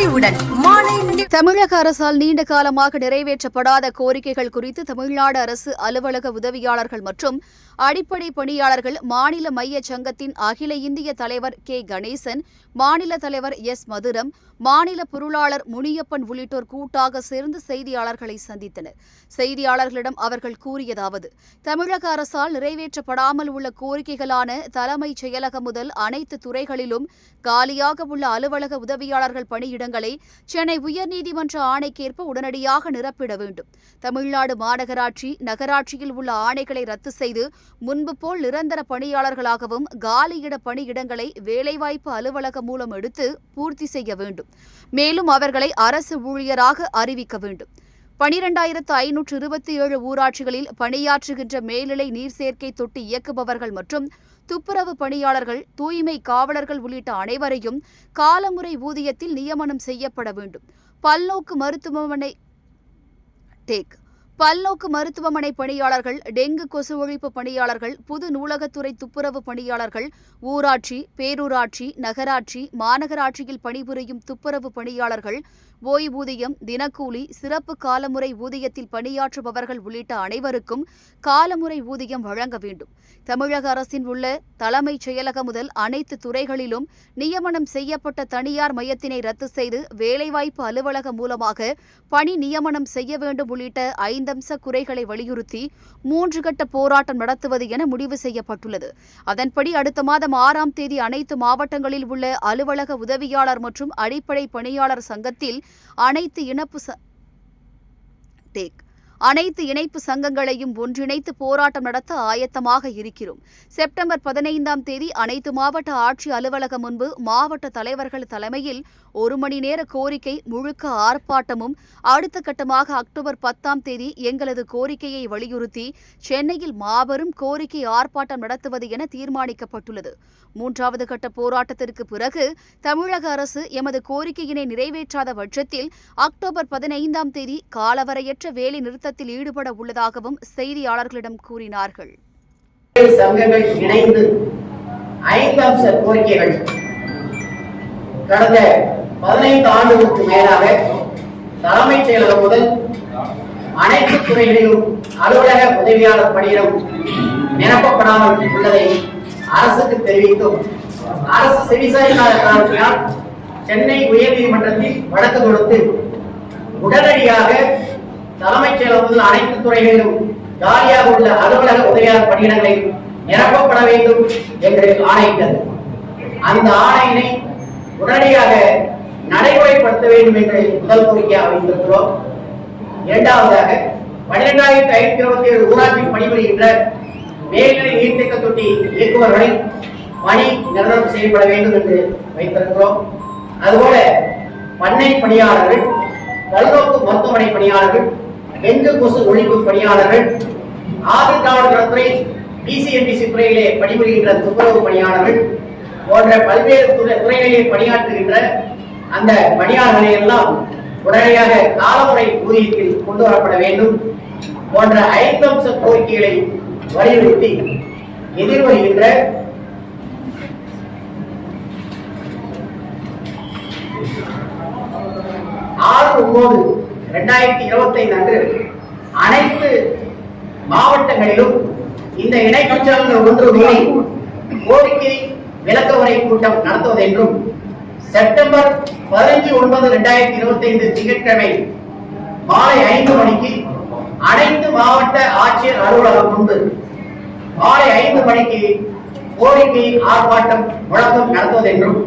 பொலிவுடன் மாலை தமிழக அரசால் நீண்ட காலமாக நிறைவேற்றப்படாத கோரிக்கைகள் குறித்து தமிழ்நாடு அரசு அலுவலக உதவியாளர்கள் மற்றும் அடிப்படை பணியாளர்கள் மாநில மைய சங்கத்தின் அகில இந்திய தலைவர் கே. கணேசன் மாநில தலைவர் எஸ். மதுரம் மாநில பொருளாளர் முனியப்பன் உள்ளிட்டோர் கூட்டாக சேர்ந்து செய்தியாளர்களை சந்தித்தனர். செய்தியாளர்களிடம் அவர்கள் கூறியதாவது தமிழக அரசால் நிறைவேற்றப்படாமல் உள்ள கோரிக்கைகளான தலைமைச் செயலகம் முதல் அனைத்து துறைகளிலும் காலியாக உள்ள அலுவலக உதவியாளர்கள் பணியிடங்களை சென்னை உயர்நீதிமன்ற ஆணைக்கேற்ப உடனடியாக நிரப்பிட வேண்டும். தமிழ்நாடு மாநகராட்சி நகராட்சியில் உள்ள ஆணைகளை ரத்து செய்து முன்பு போல் நிரந்தர பணியாளர்களாகவும் காலியிட பணியிடங்களை வேலைவாய்ப்பு அலுவலகம் மூலம் எடுத்து பூர்த்தி செய்ய வேண்டும். மேலும் அவர்களை அரசு ஊழியராக அறிவிக்க வேண்டும். பனிரெண்டாயிரத்து ஐநூற்று இருபத்தி ஏழு ஊராட்சிகளில் பணியாற்றுகின்ற மேல்நிலை நீர் சேர்க்கை தொட்டி இயக்குபவர்கள் மற்றும் துப்புரவு பணியாளர்கள் தூய்மை காவலர்கள் உள்ளிட்ட அனைவரையும் காலமுறை ஊதியத்தில் நியமனம் செய்யப்பட வேண்டும். பல்நோக்கு மருத்துவமனை டேக். பல்நோக்கு மருத்துவமனை பணியாளர்கள் டெங்கு கொசு ஒழிப்பு பணியாளர்கள் புது நூலகத்துறை துப்புரவு பணியாளர்கள் ஊராட்சி பேரூராட்சி நகராட்சி மாநகராட்சியில் பணிபுரியும் துப்புரவு பணியாளர்கள் ஓய்வூதியம் தினக்கூலி சிறப்பு காலமுறை ஊதியத்தில் பணியாற்றுபவர்கள் உள்ளிட்ட அனைவருக்கும் காலமுறை ஊதியம் வழங்க வேண்டும். தமிழக அரசின் உள்ள தலைமைச் செயலகம் முதல் அனைத்து துறைகளிலும் நியமனம் செய்யப்பட்ட தனியார் மையத்தினை ரத்து செய்து வேலைவாய்ப்பு அலுவலகம் மூலமாக பணி நியமனம் செய்ய வேண்டும் உள்ளிட்ட ஐந்தம்ச குறைகளை வலியுறுத்தி மூன்று கட்ட போராட்டம் நடத்துவது என முடிவு செய்யப்பட்டுள்ளது. அதன்படி அடுத்த மாதம் ஆறாம் தேதி அனைத்து மாவட்டங்களில் உள்ள அலுவலக உதவியாளர் மற்றும் அடிப்படை பணியாளர் சங்கத்தில் அனைத்து இனப்பு ச- டேக் அனைத்து இணைப்பு சங்கங்களையும் ஒன்றிணைத்து போராட்டம் நடத்த ஆயத்தமாக இருக்கிறோம். செப்டம்பர் பதினைந்தாம் தேதி அனைத்து மாவட்ட ஆட்சி அலுவலகம் முன்பு மாவட்ட தலைவர்கள் தலைமையில் ஒரு மணி நேர கோரிக்கை முழுக்க ஆர்ப்பாட்டமும் அடுத்த கட்டமாக அக்டோபர் பத்தாம் தேதி எங்களது கோரிக்கையை வலியுறுத்தி சென்னையில் மாபெரும் கோரிக்கை ஆர்ப்பாட்டம் நடத்துவது என தீர்மானிக்கப்பட்டுள்ளது. மூன்றாவது கட்ட போராட்டத்திற்கு பிறகு தமிழக அரசு எமது கோரிக்கையினை நிறைவேற்றாத பட்சத்தில் அக்டோபர் பதினைந்தாம் தேதி காலவரையற்ற வேலை நிறுத்தத்தில் ஈடுபட உள்ளதாகவும் செய்தியாளர்களிடம் கூறினார்கள். சங்கங்கள் இணைந்து ஐந்து அம்ச கோரிக்கைகள் கடந்த பதினைந்து ஆண்டுகளுக்கு மேலாக தலைமைச் செயலகம் முதல் அனைத்து துறைகளிலும் அலுவலக உதவியாளர் பணியிடம் நிரப்பப்படாமல் உள்ளதை அரசுக்கு தெரிவித்தும் அரசு செவிசாய்க்காத காரணத்தினால் சென்னை உயர்நீதிமன்றத்தில் வழக்கு தொடுத்து உடனடியாக தலைமைச் செயலகத்தில் அனைத்து துறைகளிலும் காலியாக உள்ள அலுவலக உதவியாளர் பணியிடங்களை நிரப்பப்பட வேண்டும் என்று ஆணையிட்டது. அந்த ஆணையினை உடனடியாக நடைமுறைப்படுத்த வேண்டும் என்று முதல் கோரிக்கையாக வைத்திருக்கிறோம் இரண்டாவதாக பன்னிரெண்டாயிரத்தி ஐநூத்தி இருபத்தி ஏழு ஊராட்சி பணிபுரிகின்ற மேல்நிலை நீர்த்தேக்க தொட்டி இயக்குவர்களை பணி நிரந்தரம் செய்யப்பட வேண்டும் என்று வைத்திருக்கிறோம். அதுபோல பண்ணை பணியாளர்கள் பல்நோக்கு மருத்துவமனை பணியாளர்கள் டெங்கு கொசு ஒழிப்பு பணியாளர்கள் ஆதி திராவிட பிசிஎம்பிசி துறையிலே பணிபுரிகின்ற துப்புரவு பணியாளர்கள் போன்ற பல்வேறு துறை- துறைகளிலே பணியாற்றுகின்ற அந்த பணியாளர்களை எல்லாம் உடனடியாக காலமுறை ஊதியத்தில் கொண்டு வரப்பட வேண்டும் போன்ற ஐந்து அம்ச கோரிக்கைகளை வலியுறுத்தி எதிர்வருகின்ற ஆறு ஒன்பது இரண்டாயிரத்தி இருபத்தி ஐந்து அன்று அனைத்து மாவட்டங்களிலும் இந்த இணைப்புச் சங்கங்கள் ஒன்று கூடி கோரிக்கை விளக்க உரை கூட்டம் நடத்துவது என்றும் செப்டம்பர் பதினஞ்சு ஒன்பது இரண்டாயிரத்தி இருபத்தி ஐந்து திங்கட்கிழமை மாலை ஐந்து மணிக்கு அனைத்து மாவட்ட ஆட்சியர் அலுவலகம் முன்பு மாலை ஐந்து மணிக்கு கோரிக்கை ஆர்ப்பாட்டம் முழக்கம் நடத்துவது என்றும்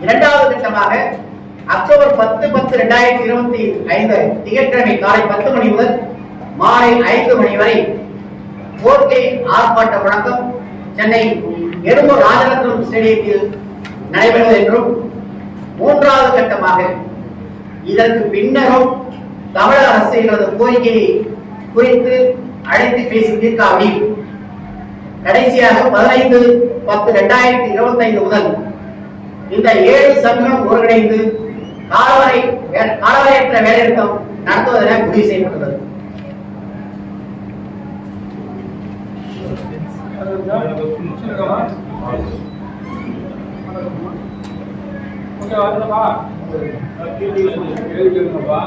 இரண்டாவது கட்டமாக அக்டோபர் பத்து பத்து இரண்டாயிரத்தி இருபத்தி ஐந்து திங்கட்கிழமை காலை பத்து மணி முதல் மாலை ஐந்து மணி வரை போர்க்கை ஆர்ப்பாட்ட முழக்கம் சென்னை எழும்பூர் ராஜரத்னம் ஸ்டேடியத்தில் நடைபெறுவது என்றும் மூன்றாவது கட்டமாக இதற்கு பின்னரும் தமிழக அரசு எங்களது கோரிக்கையை குறித்து அழைத்து பேசி தீர்க்காவி கடைசியாக பதினைந்து பத்து இரண்டாயிரத்தி இருபத்தி ஐந்து முதல் இந்த ஏழு சங்கம் ஒருங்கிணைந்து காலவரை காலவரையற்ற வேலைநிறுத்தம் நடத்துவதென முடிவு செய்யப்பட்டுள்ளது. ஓகே வரலப்பா கேள்வி கேளுங்கப்பா